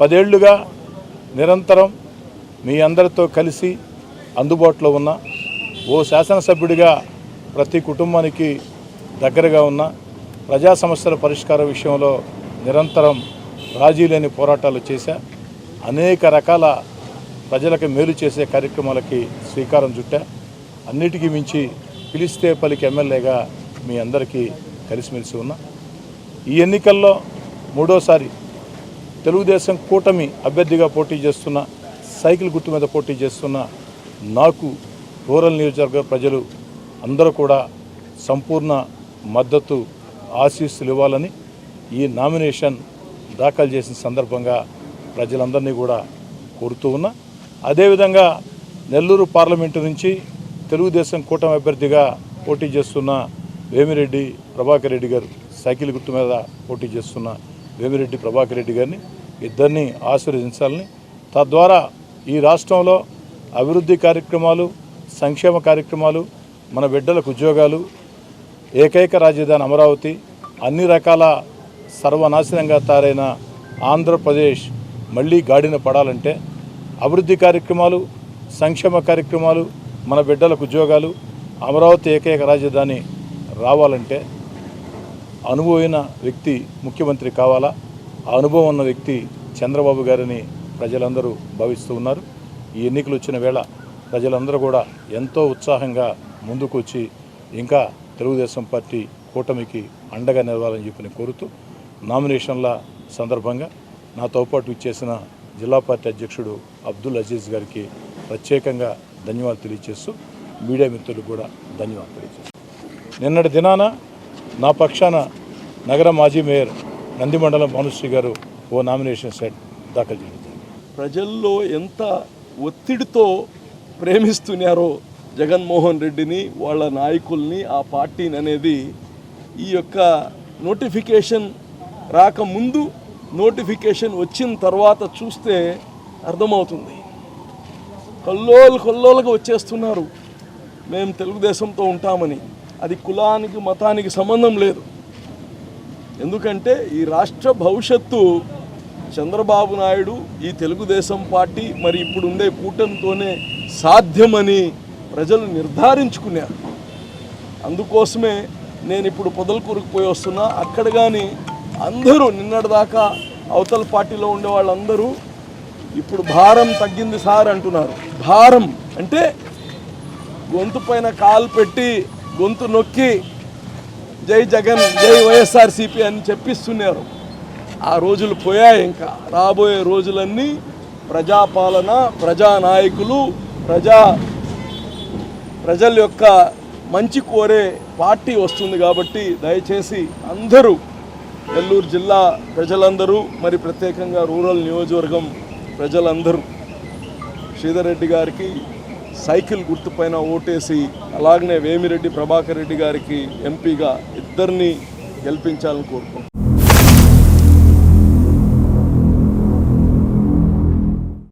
పదేళ్ళుగా నిరంతరం మీ అందరితో కలిసి అందుబాటులో ఉన్న ఓ శాసనసభ్యుడిగా ప్రతి కుటుంబానికి దగ్గరగా ఉన్న ప్రజా సమస్యల పరిష్కార విషయంలో నిరంతరం రాజీ లేని పోరాటాలు చేశా. అనేక రకాల ప్రజలకు మేలు చేసే కార్యక్రమాలకి శ్రీకారం చుట్టా. అన్నిటికీ మించి పిలిస్తే పలికి ఎమ్మెల్యేగా మీ అందరికీ కలిసిమెలిసి ఉన్నా. ఈ ఎన్నికల్లో మూడోసారి తెలుగుదేశం కూటమి అభ్యర్థిగా పోటీ చేస్తున్న సైకిల్ గుర్తు మీద పోటీ చేస్తున్న నాకు రూరల్ నియోజకవర్గ ప్రజలు అందరూ కూడా సంపూర్ణ మద్దతు ఆశీస్సులు ఇవ్వాలని ఈ నామినేషన్ దాఖలు చేసిన సందర్భంగా ప్రజలందరినీ కూడా కోరుతూ ఉన్నా. అదేవిధంగా నెల్లూరు పార్లమెంటు నుంచి తెలుగుదేశం కూటమి అభ్యర్థిగా పోటీ చేస్తున్న వేమిరెడ్డి ప్రభాకర్ రెడ్డి గారు సైకిల్ గుర్తు మీద పోటీ చేస్తున్న వేమిరెడ్డి ప్రభాకర్ రెడ్డి గారిని ఇద్దరిని ఆశీర్వదించాలని. తద్వారా ఈ రాష్ట్రంలో అభివృద్ధి కార్యక్రమాలు సంక్షేమ కార్యక్రమాలు మన బిడ్డలకు ఉద్యోగాలు ఏకైక రాజధాని అమరావతి అన్ని రకాల సర్వనాశనంగా తయారైన ఆంధ్రప్రదేశ్ మళ్ళీ గాడిన పడాలంటే అభివృద్ధి కార్యక్రమాలు సంక్షేమ కార్యక్రమాలు మన బిడ్డలకు ఉద్యోగాలు అమరావతి ఏకైక రాజధాని రావాలంటే అనుభవమైన వ్యక్తి ముఖ్యమంత్రి కావాలా? ఆ అనుభవం ఉన్న వ్యక్తి చంద్రబాబు గారిని ప్రజలందరూ భావిస్తూ ఉన్నారు. ఈ ఎన్నికలు వచ్చిన వేళ ప్రజలందరూ కూడా ఎంతో ఉత్సాహంగా ముందుకు వచ్చి ఇంకా తెలుగుదేశం పార్టీ కూటమికి అండగా నిలవాలని చెప్పి కోరుతూ నామినేషన్ల సందర్భంగా నాతో పాటు ఇచ్చేసిన జిల్లా పార్టీ అధ్యక్షుడు అబ్దుల్ అజీజ్ గారికి ప్రత్యేకంగా ధన్యవాదాలు తెలియజేస్తూ మీడియా మిత్రులకు కూడా ధన్యవాదాలు తెలియజేస్తాను నిన్నటి దినాన నా పక్షాన నగర మాజీ మేయర్ నందిమండలం భానుశ్రీ గారు ఓ నామినేషన్ సెట్ దాఖలు చేయడం ప్రజల్లో ఎంత ఒత్తిడితో ప్రేమిస్తున్నారో జగన్మోహన్ రెడ్డిని వాళ్ళ నాయకుల్ని ఆ పార్టీని అనేది ఈ యొక్క నోటిఫికేషన్ రాకముందు నోటిఫికేషన్ వచ్చిన తర్వాత చూస్తే అర్థమవుతుంది. కల్లోలు కల్లోలుగా వచ్చేస్తున్నారు. మేము తెలుగుదేశంతో ఉంటామని. అది కులానికి మతానికి సంబంధం లేదు. ఎందుకంటే ఈ రాష్ట్ర భవిష్యత్తు చంద్రబాబు నాయుడు ఈ తెలుగుదేశం పార్టీ మరి ఇప్పుడు ఉండే కూటమితోనే సాధ్యమని ప్రజలు నిర్ధారించుకున్నారు. అందుకోసమే నేను ఇప్పుడు పొదలకూరుకు పోయి వస్తున్నా. అక్కడ కానీ అందరూ నిన్నటిదాకా అవతల పార్టీలో ఉండే వాళ్ళందరూ ఇప్పుడు భారం తగ్గింది సార్ అంటున్నారు. భారం అంటే గొంతు పైన కాలు పెట్టి గొంతు నొక్కి జై జగన్ జై వైఎస్ఆర్సీపీ అని చెప్పిస్తున్నారు. ఆ రోజులు పోయాయి ఇంకా. రాబోయే రోజులన్నీ ప్రజాపాలన ప్రజానాయకులు ప్రజా ప్రజల యొక్క మంచి కోరే పార్టీ వస్తుంది కాబట్టి దయచేసి అందరూ నెల్లూరు జిల్లా ప్రజలందరూ మరి ప్రత్యేకంగా రూరల్ నియోజకవర్గం ప్రజలందరూ శ్రీధర్ రెడ్డి గారికి సైకిల్ గుర్తుపైన ఓటేసి అలాగనే వేమిరెడ్డి ప్రభాకర్ రెడ్డి గారికి ఎంపీగా ఇద్దరిని గెలిపించాలని కోరుకుంటున్నాను